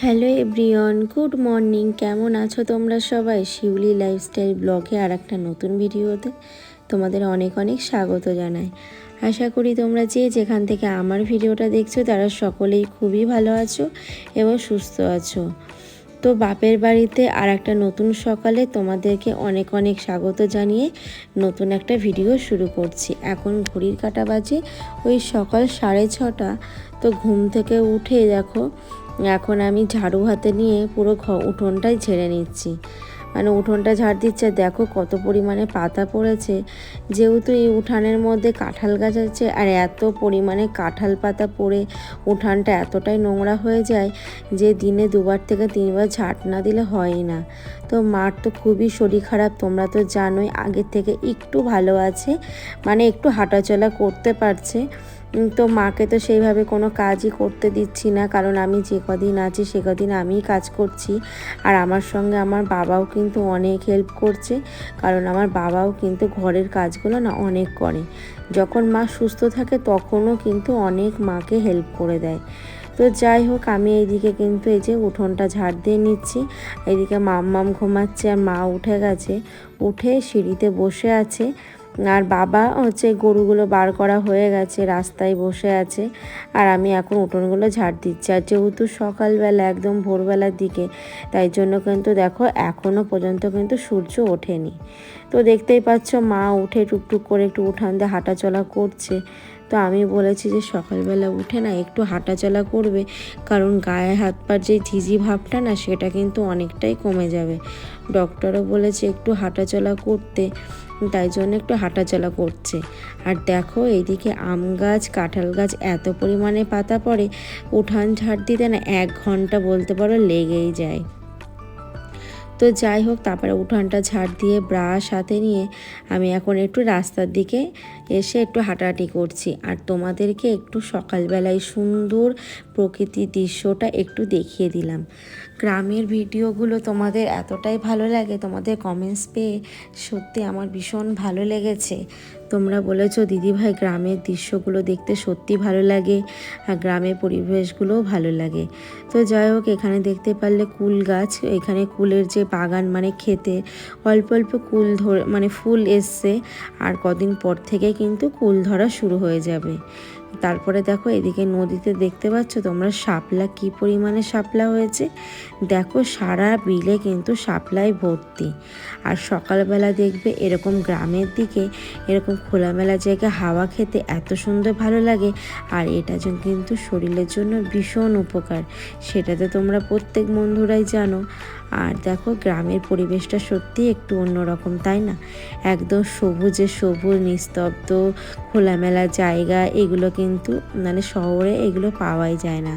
Hello everyone, good morning. কেমন আছো তোমরা সবাই? শিউলি লাইফস্টাইল ব্লগে আর একটা নতুন ভিডিওতে তোমাদের অনেক অনেক স্বাগত জানাই। আশা করি তোমরা যে যেখান থেকে আমার ভিডিওটা দেখছ, তারা সকলেই খুবই ভালো আছো এবং সুস্থ আছো। তো বাপের বাড়িতে আর একটা নতুন সকালে তোমাদেরকে অনেক অনেক স্বাগত জানিয়ে নতুন একটা ভিডিও শুরু করছি। এখন ঘড়ির কাটা বাজে ওই সকাল সাড়ে ছটা। তো ঘুম থেকে উঠে দেখো এখন আমি ঝাড়ু হাতে নিয়ে পুরো ঘ উঠোনটাই ঝেড়ে নিচ্ছি। মানে উঠোনটা ঝাড় দিচ্ছে, দেখো কত পরিমাণে পাতা পড়েছে। যেহেতু এই উঠানের মধ্যে কাঁঠাল গাছ আছে, আর এত পরিমাণে কাঁঠাল পাতা পড়ে উঠানটা এতটাই নোংরা হয়ে যায় যে দিনে দুবার থেকে তিনবার ঝাঁট না দিলে হয় না। তো মার তো খুবই শরীর খারাপ, তোমরা তো জানোই আগের থেকে একটু ভালো আছে মানে একটু হাঁটাচলা করতে পারছে। তো মাকে তো সেইভাবে কোনো কাজই করতে দিচ্ছি না, কারণ আমি যে কদিন আছি সে কদিন আমিই কাজ করছি। আর আমার সঙ্গে আমার বাবাও কিন্তু অনেক হেল্প করছে, কারণ আমার বাবাও কিন্তু ঘরের কাজগুলো না অনেক করে। যখন মা সুস্থ থাকে তখনও কিন্তু অনেক মাকে হেল্প করে দেয়। তো যাই হোক, আমি এইদিকে কিন্তু এই যে উঠোনটা ঝাড় দিয়ে নিচ্ছি। এইদিকে মাম্মাম ঘুমাচ্ছে আর মা উঠে গেছে। উঠে সিঁড়িতে বসে আছে। আর বাবা হচ্ছে গরুগুলো বার করা হয়ে গেছে, রাস্তায় বসে আছে। আর আমি এখন উঠোনগুলো ঝাড় দিচ্ছি। আর যেহেতু সকালবেলা একদম ভোরবেলার দিকে, তাই জন্য কিন্তু দেখো এখনও পর্যন্ত কিন্তু সূর্য ওঠেনি। তো দেখতেই পাচ্ছ মা উঠে টুকটুক করে একটু উঠান দিয়ে হাঁটাচলা করছে। তো আমি বলেছি যে সকালবেলা উঠে না একটু হাঁটাচলা করবে, কারণ গায়ে হাত পার যে ঝিঝি ভাবটা না, সেটা কিন্তু অনেকটাই কমে যাবে। ডক্টরও বলেছে একটু হাঁটাচলা করতে। তাই জন্য একটু হাঁটাচলা করছে। আর দেখো, এইদিকে আম গাছ, কাঁঠাল গাছ এত পরিমাণে পাতা পড়ে, উঠান ঝাড় দিতে না এক ঘণ্টা বলতে পারো লেগেই যায়। তো যাই হোক, তারপরে উঠানটা ঝাড় দিয়ে ব্রাশ হাতে নিয়ে আমি এখন একটু রাস্তার দিকে এসে একটু হাঁটাহাঁটি করছি। আর তোমাদেরকে একটু সকালবেলায় সুন্দর প্রকৃতির দৃশ্যটা একটু দেখিয়ে দিলাম। গ্রামের ভিডিওগুলো তোমাদের এতটাই ভালো লাগে, তোমাদের কমেন্টস পেয়ে সত্যি আমার ভীষণ ভালো লেগেছে। তোমরা বলেছ, দিদিভাই, গ্রামের দৃশ্যগুলো দেখতে সত্যি ভালো লাগে আর গ্রামের পরিবেশগুলোও ভালো লাগে। তো যাই হোক, এখানে দেখতে পারলে কুল গাছ, এখানে কুলের যে বাগান মানে খেতে অল্প অল্প কুল ধরে মানে ফুল এসছে আর কদিন পর থেকে কিন্তু কুল ধরা শুরু হয়ে যাবে। তারপরে দেখো এদিকে নদীতে দেখতে পাচ্ছ তোমরা শাপলা, কি পরিমাণে শাপলা হয়েছে? দেখো সারা বিলে কিন্তু শাপলায় ভর্তি। আর সকালবেলা দেখবে এরকম গ্রামের দিকে এরকম খোলামেলা জায়গায় হাওয়া খেতে এত সুন্দর ভালো লাগে। আর এটা যে কিন্তু শরীরের জন্য ভীষণ উপকার সেটা তো তোমরা প্রত্যেক বন্ধুরাই জানো। আর দেখো গ্রামের পরিবেশটা সত্যি একটু অন্যরকম, তাই না? একদম সবুজে সবুজ, নিস্তব্ধ, খোলামেলা জায়গা, এগুলো কিন্তু মানে শহরে এগুলো পাওয়াই যায় না।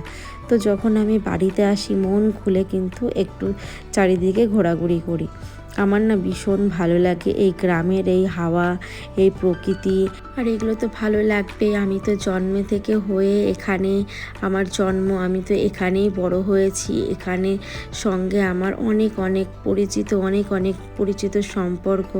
তো যখন আমি বাড়িতে আসি, মন খুলে কিন্তু একটু চারিদিকে ঘোরাঘুরি করি। আমার না ভীষণ ভালো লাগে এই গ্রামের এই হাওয়া, এই প্রকৃতি। আর এগুলো তো ভালো লাগবে, আমি তো জন্মে থেকে হয়ে এখানে, আমার জন্ম, আমি তো এখানেই বড় হয়েছি। এখানে সঙ্গে আমার অনেক অনেক পরিচিত, অনেক অনেক পরিচিত সম্পর্ক।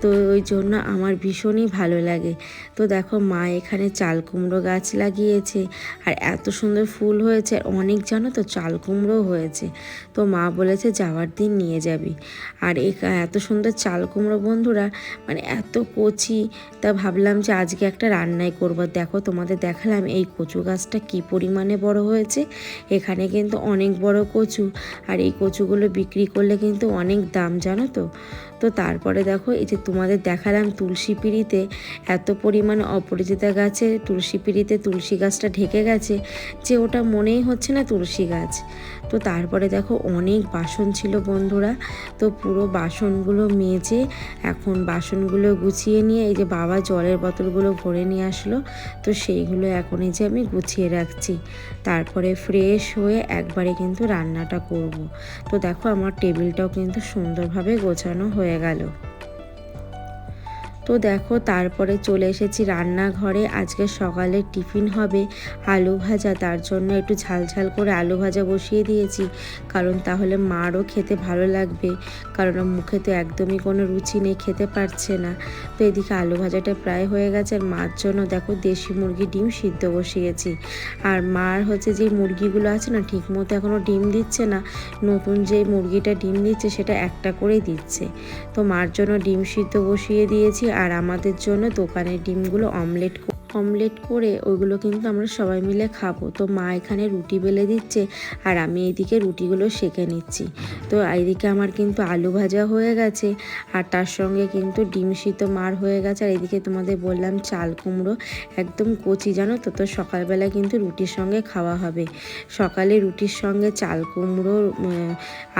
তো ওই জন্য আমার ভীষণই ভালো লাগে। তো দেখো মা এখানে চাল কুমড়ো গাছ লাগিয়েছে, আর এত সুন্দর ফুল হয়েছে, আর অনেক জানো তো চাল কুমড়ো হয়েছে। তো মা বলেছে যাওয়ার দিন নিয়ে যাবি। আর এ- এত সুন্দর চাল কুমড়ো বন্ধুরা মানে এত কচি। তা ভাবলাম যে আজকে একটা রান্নাই করব। দেখো তোমাদের দেখালাম এই কচু গাছটা কি পরিমাণে বড় হয়েছে। এখানে কিন্তু অনেক বড় কচু, আর এই কচুগুলো বিক্রি করলে কিন্তু অনেক দাম, জানো তো? তো তারপরে দেখো এই যে তোমাদের দেখালাম তুলসী পিড়িতে এত পরিমাণ অপরাজিতা গাছে তুলসী পিড়িতে তুলসী গাছটা ঢেকে গেছে, যে ওটা মনেই হচ্ছে না তুলসী গাছ। তো তারপরে দেখো অনেক বাসন ছিল বন্ধুরা। তো পুরো বাসনগুলো মেজে এখন বাসনগুলো গুছিয়ে নিয়ে এই যে বাবা জলের বোতলগুলো ভরে নিয়ে আসলো, তো সেইগুলো এখন এই যে আমি গুছিয়ে রাখছি। তারপরে ফ্রেশ হয়ে একবারে কিন্তু রান্নাটা করব। তো দেখো আমার টেবিলটাও কিন্তু সুন্দরভাবে গোছানো হয়ে গেল। তো দেখো, তারপরে চলে এসেছি রান্নাঘরে। আজকে সকালে টিফিন হবে আলু ভাজা, তার জন্য একটু ঝাল ঝাল করে আলু ভাজা বসিয়ে দিয়েছি। কারণ তাহলে মারও খেতে ভালো লাগবে, কারণ মুখে তো একদমই কোনো রুচি নেই, খেতে পারছে না। তো এদিকে আলু ভাজাটা প্রায় হয়ে গেছে, আর মার জন্য দেখো দেশি মুরগি ডিম সিদ্ধ বসিয়েছি। আর মার হচ্ছে যে মুরগিগুলো আছে না ঠিক মতো এখনও ডিম দিচ্ছে না, নতুন যে মুরগিটা ডিম দিচ্ছে সেটা একটা করেই দিচ্ছে। তো মার জন্য ডিম সিদ্ধ বসিয়ে দিয়েছি আর আমাদের জন্য দোকানের ডিমগুলো অমলেট অমলেট করে ওইগুলো কিন্তু আমরা সবাই মিলে খাব। তো মা এখানে রুটি বেলে দিচ্ছে আর আমি এইদিকে রুটিগুলো সেঁকে নিচ্ছি। তো এইদিকে আমার কিন্তু আলু ভাজা হয়ে গেছে আর তার সঙ্গে কিন্তু ডিম সিদ্ধ মার হয়ে গেছে। আর এদিকে তোমাদের বললাম চাল কুমড়ো একদম কচি, জানো তো? তো সকালবেলা কিন্তু রুটির সঙ্গে খাওয়া হবে। সকালে রুটির সঙ্গে চাল কুমড়ো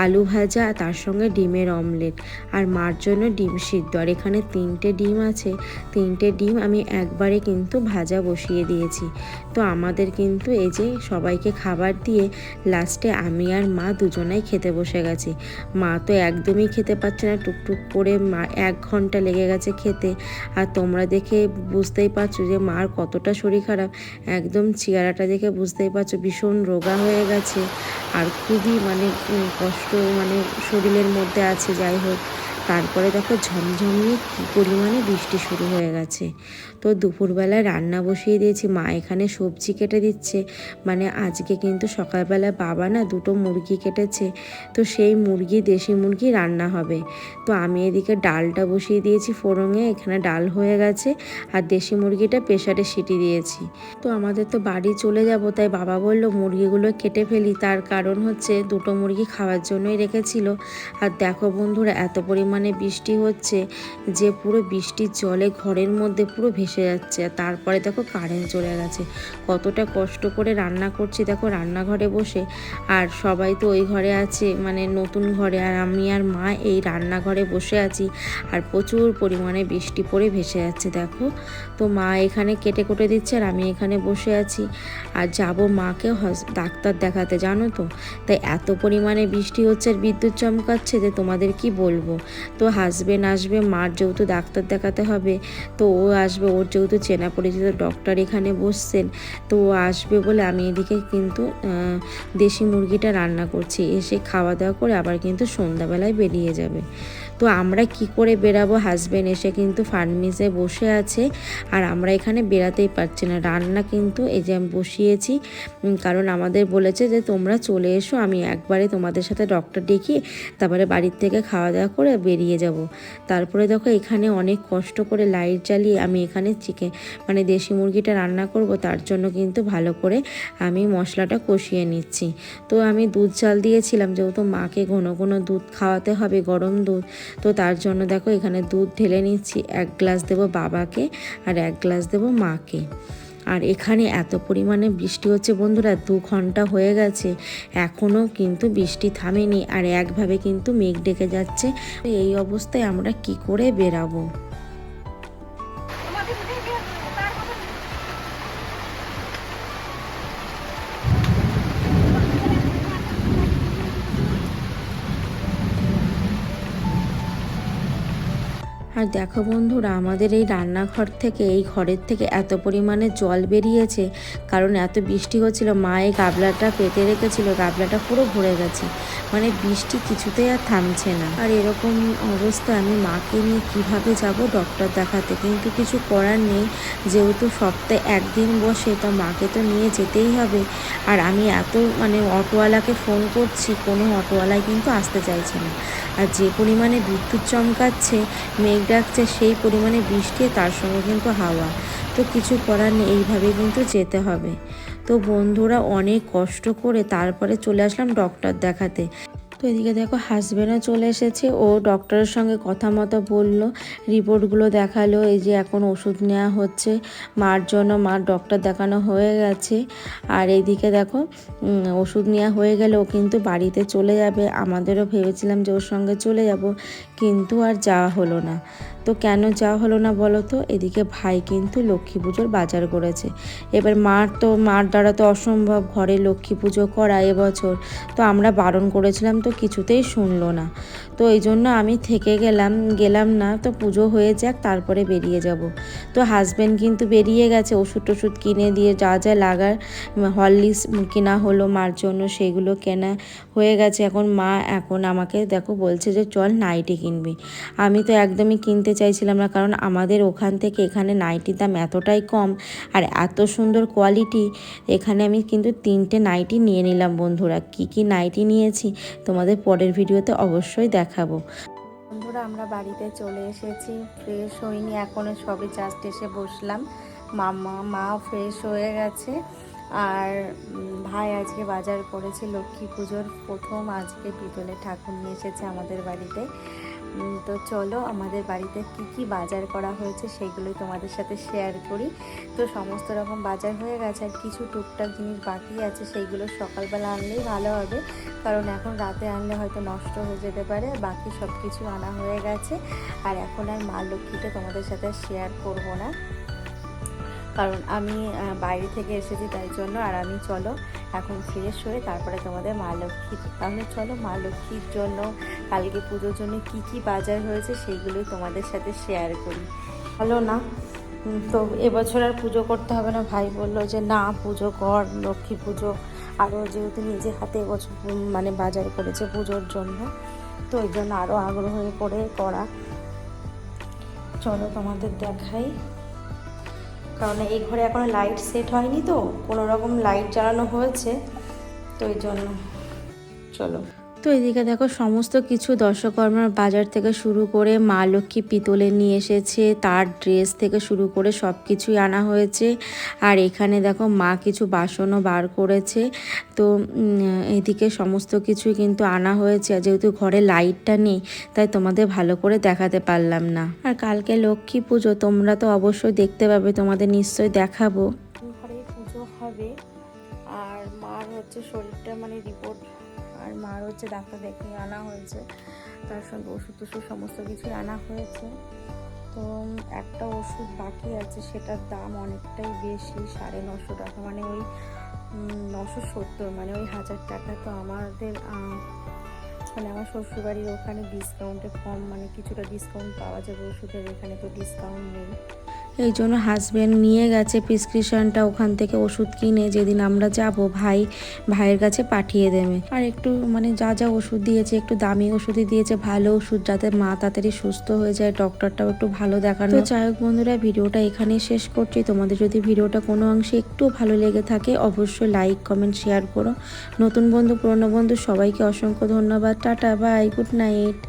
আলু ভাজা, তার সঙ্গে ডিমের অমলেট আর মার জন্য ডিম সিদ্ধ। আর এখানে তিনটে ডিম আছে। তিনটে ডিম আমি একবারে কিন্তু ভাজা বসিয়ে দিয়েছি। তো আমাদের কিন্তু এই যে সবাইকে খাবার দিয়ে লাস্টে আমি আর মা দুজনাই খেতে বসে গেছি। মা তো একদমই খেতে পারছে না, টুকটুক করে মা এক ঘণ্টা লেগে গেছে খেতে। আর তোমরা দেখে বুঝতেই পারছ যে মার কতটা শরীর খারাপ। একদম চেহারাটা দেখে বুঝতেই পারছ, ভীষণ রোগা হয়ে গেছে। আর খুবই মানে কষ্ট মানে শরীরের মধ্যে আছে, যাই হোক। তারপরে দেখো ঝমঝমিয়ে কী পরিমাণে বৃষ্টি শুরু হয়ে গেছে। তো দুপুরবেলায় রান্না বসিয়ে দিয়েছি, মা এখানে সবজি কেটে দিচ্ছে। মানে আজকে কিন্তু সকালবেলা বাবা না দুটো মুরগি কেটেছে, তো সেই মুরগি, দেশি মুরগি রান্না হবে। তো আমি এদিকে ডালটা বসিয়ে দিয়েছি ফোড়ঙে এখানে ডাল হয়ে গেছে আর দেশি মুরগিটা প্রেশারে সিটি দিয়েছি। তো আমাদের তো বাড়ি চলে যাব, তাই বাবা বলল মুরগিগুলো কেটে ফেলি। তার কারণ হচ্ছে দুটো মুরগি খাওয়ার জন্যই রেখেছিল। আর দেখো বন্ধুরা, এত পরিমাণে বৃষ্টি হচ্ছে, যে পুরো বৃষ্টির জলে ঘরের মধ্যে পুরো ভেসে যাচ্ছে। আর তারপরে দেখো কারেন্ট চলে গেছে। কতটা কষ্ট করে রান্না করছি, দেখো রান্নাঘরে বসে। আর সবাই তো ওই ঘরে আছে মানে নতুন ঘরে। আর আমি আর মা এই রান্নাঘরে বসে আছি। আর প্রচুর পরিমাণে বৃষ্টি পড়ে ভেসে যাচ্ছে, দেখো। তো মা এখানে কেটে কুটে দিচ্ছে আর আমি এখানে বসে আছি। আর যাব মাকে ডাক্তার দেখাতে, জানো তো? তাই এত পরিমাণে বৃষ্টি হচ্ছে আর বিদ্যুৎ চমকাচ্ছে যে তোমাদের কি বলব? তো হাজবেন্ড আসবে, মার যেহেতু ডাক্তার দেখাতে হবে, তো ও আসবে, ওর যেহেতু চেনা পরিচিত ডক্টর এখানে বসছেন, তো ও আসবে বলে আমি এদিকে কিন্তু দেশি মুরগিটা রান্না করছি। এসে খাওয়া দাওয়া করে আবার কিন্তু সন্ধ্যাবেলায় বেরিয়ে যাবে। তো আমরা কি করে বেরাবো? হাজবেন্ড এসে কিন্তু ফার্নিসে বসে আছে। আর আমরা এখানে বেরাতেই পারছি না। রান্না কিন্তু এই যে আমি বসিয়েছি কারণ আমাদের বলেছে যে তোমরা চলে এসো, আমি একবারে তোমাদের সাথে ডক্টর দেখিয়ে তারপরে বাড়ির থেকে খাওয়া দাওয়া করে বেরিয়ে যাব। তারপরে দেখো এখানে অনেক কষ্ট করে লাইট জ্বালিয়ে আমি এখানে চিকেন মানে দেশি মুরগিটা রান্না করব, তার জন্য কিন্তু ভালো করে আমি মশলাটা কষিয়ে নিচ্ছি। তো আমি দুধ চাল দিয়েছিলাম, যেহেতু মাকে ঘন ঘন দুধ খাওয়াতে হবে, গরম দুধ তো তার জন্য দেখো এখানে দুধ ঢেলে নিচ্ছি। এক গ্লাস দেব বাবাকে আর এক গ্লাস দেব মাকে। আর এখানে এত পরিমাণে বৃষ্টি হচ্ছে বন্ধুরা, দু ঘণ্টা হয়ে গেছে। এখনও কিন্তু বৃষ্টি থামেনি আর একভাবে কিন্তু মেঘ ডেকে যাচ্ছে। এই অবস্থায় আমরা কি করে বেরাবো? আর দেখো বন্ধুরা, আমাদের এই রান্নাঘর থেকে, এই ঘরের থেকে এত পরিমাণে জল বেরিয়েছে, কারণ এত বৃষ্টি হচ্ছিল, মা এই গাবলাটা পেতে রেখেছিল, গাবলাটা পুরো ভরে গেছে। মানে বৃষ্টি কিছুতেই আর থামছে না। আর এরকম অবস্থা আমি মাকে নিয়ে কীভাবে যাব ডক্টর দেখাতে? কিন্তু কিছু করার নেই, যেহেতু সপ্তাহে একদিন বসে, তো মাকে তো নিয়ে যেতেই হবে। আর আমি এত মানে অটোওয়ালাকে ফোন করছি, কোনো অটোওয়ালাই কিন্তু আসতে চাইছে না। আর যে পরিমাণে বিদ্যুৎ চমকাচ্ছে, মেঘ ডাকছে, সেই পরিমাণে বৃষ্টি তার সঙ্গে কিন্তু হাওয়া। তো কিছু করার নেই এইভাবে কিন্তু যেতে হবে। তো বন্ধুরা, অনেক কষ্ট করে তারপরে চলে আসলাম ডক্টর দেখাতে। তো এদিকে দেখো হাজব্যান্ডও চলে এসেছে। ও ডক্টরের সঙ্গে কথা মতো বলল রিপোর্টগুলো দেখাল, এই যে এখন ওষুধ নেওয়া হচ্ছে। মার জন্য মার ডক্টর দেখানো হয়ে গেছে। আর এইদিকে দেখো ওষুধ নেওয়া হয়ে গেলে ও কিন্তু বাড়িতে চলে যাবে। আমাদেরও ভেবেছিলাম যে ওর সঙ্গে চলে যাব, কিন্তু আর যাওয়া হলো না। তো কেন যাওয়া হলো না বলো তো? এদিকে ভাই কিন্তু লক্ষ্মী পুজোর বাজার করেছে। এবার মার তো, মার দ্বারা তো অসম্ভব ঘরে লক্ষ্মী পুজো করা এবছর তো আমরা বারণ করেছিলাম তো কিছুতেই শুনলো না। তো এই জন্য আমি থেকে গেলাম গেলাম না। তো পুজো হয়ে যাক, তারপরে বেরিয়ে যাব। তো হাজব্যান্ড কিন্তু বেরিয়ে গেছে, ওষুধ টষুধ কিনে দিয়ে যা যা লাগার হরলিক্স কেনা হলো মার জন্য সেগুলো কেনা হয়ে গেছে। এখন মা এখন আমাকে দেখো বলছে যে, চল নাইটি কিনবি। আমি তো একদমই কিনতে চাইছিলাম না, কারণ আমাদের ওখান থেকে এখানে নাইটির দাম এতটাই কম আর এত সুন্দর কোয়ালিটি এখানে আমি কিন্তু তিনটে নাইটি নিয়ে নিলাম বন্ধুরা। কি কি নাইটি নিয়েছি তোমাদের পরের ভিডিওতে অবশ্যই দেখাবো। বন্ধুরা, আমরা বাড়িতে চলে এসেছি ফ্রেশ হইনি এখনও সবে জাস্ট এসে বসলাম। মামা, মা ফ্রেশ হয়ে গেছে আর ভাই আজকে বাজার করেছে লক্ষ্মী পুজোর প্রথম, আজকে পিতলের ঠাকুর নিয়ে এসেছে আমাদের বাড়িতে। তো চলো আমাদের বাড়িতে কি কি বাজার করা হয়েছে সেগুলোই তোমাদের সাথে শেয়ার করি। তো সমস্ত রকম বাজার হয়ে গেছে আর কিছু টুকটাক জিনিস বাকি আছে সেইগুলো সকালবেলা আনলেই ভালো হবে। কারণ এখন রাতে আনলে হয়তো নষ্ট হয়ে যেতে পারে, বাকি সব কিছু আনা হয়ে গেছে। আর এখন আর মা লক্ষ্মীটা তোমাদের সাথে শেয়ার করব না। কারণ আমি বাইরে থেকে এসেছি তাই জন্য। আর আমি, চলো এখন ফ্রেশ হয়ে তারপরে তোমাদের মা লক্ষ্মী, তাহলে চলো মা লক্ষ্মীর জন্য কালকে পুজোর জন্য কি কি বাজার হয়েছে সেইগুলোই তোমাদের সাথে শেয়ার করি। হলো না? তো এবছর আর পুজো করতে হবে না। ভাই বলল যে, না, পুজো কর, লক্ষ্মী পুজো। আরও যেহেতু নিজে হাতে এবছর মানে বাজার করেছে পুজোর জন্য, তো ওই জন্য আরও আগ্রহ হয়ে করে করা। চলো তোমাদের দেখাই। কারণ এই ঘরে এখনও লাইট সেট হয়নি তো, কোনো রকম লাইট জ্বালানো হয়েছে, তো এই জন্য। চলো। তো এদিকে দেখো, সমস্ত কিছু দর্শকর্মার বাজার থেকে শুরু করে মা লক্ষ্মী পিতলে নিয়ে এসেছে, তার ড্রেস থেকে শুরু করে সব কিছুই আনা হয়েছে। আর এখানে দেখো, মা কিছু বাসনও বার করেছে। তো এদিকে সমস্ত কিছুই কিন্তু আনা হয়েছে। যেহেতু ঘরে লাইটটা নেই, তাই তোমাদের ভালো করে দেখাতে পারলাম না। আর কালকে লক্ষ্মী পুজো, তোমরা তো অবশ্যই দেখতে পাবে, তোমাদের নিশ্চয়ই দেখাবো। ঘরে পুজো হবে। আর মার হচ্ছে শরীরটা মানে রিপোর্ট আর হচ্ছে ডাক্তার দেখিয়ে আনা হয়েছে। তার সঙ্গে ওষুধ টষুধ সমস্ত কিছুই আনা হয়েছে। তো একটা ওষুধ বাকি আছে, সেটার দাম অনেকটাই বেশি, সাড়ে নশো টাকা। মানে ওই নশো সত্তর মানে ওই হাজার টাকা। তো আমাদের মানে আমার শ্বশুরবাড়ির ওখানে ডিসকাউন্টে কম মানে কিছুটা ডিসকাউন্ট পাওয়া যাবে ওষুধের, এখানে তো ডিসকাউন্ট নেই। এই জন্য হাজব্যান্ড নিয়ে গেছে প্রেসক্রিপশনটা ওখান থেকে ওষুধ কিনে, যেদিন আমরা যাব ভাই, ভাইয়ের কাছে পাঠিয়ে দেবে। আর একটু মানে যা যা ওষুধ দিয়েছে, একটু দামি ওষুধই দিয়েছে, ভালো ওষুধ যাতে মা তাড়াতাড়ি সুস্থ হয়ে যায় ডক্টরটাও একটু ভালো দেখানো। যাই হোক বন্ধুরা, ভিডিওটা এখানেই শেষ করছি। তোমাদের যদি ভিডিওটা কোনো অংশে একটু ভালো লেগে থাকে, অবশ্যই লাইক কমেন্ট শেয়ার করো। নতুন বন্ধু, পুরনো বন্ধু, সবাইকে অসংখ্য ধন্যবাদ। Tata bye good night